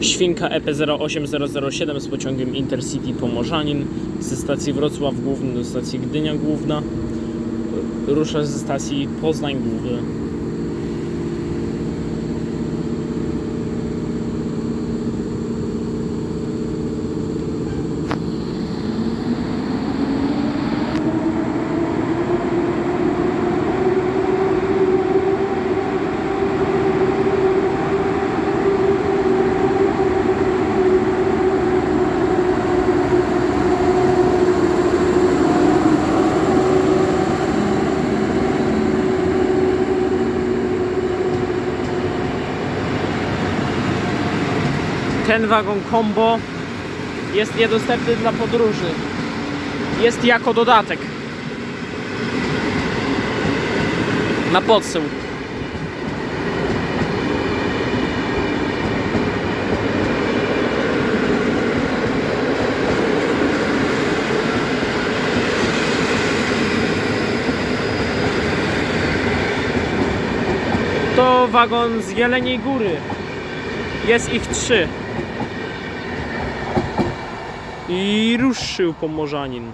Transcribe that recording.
Świnka E EP08007 z pociągiem Intercity Pomorzanin ze stacji Wrocław Główny do stacji Gdynia Główna. Rusza ze stacji Poznań Główny. Ten wagon combo jest niedostępny dla podróży. Jest jako dodatek. Na podsył. To wagon z Jeleniej Góry. Jest ich trzy. I ruszył pomorzanin.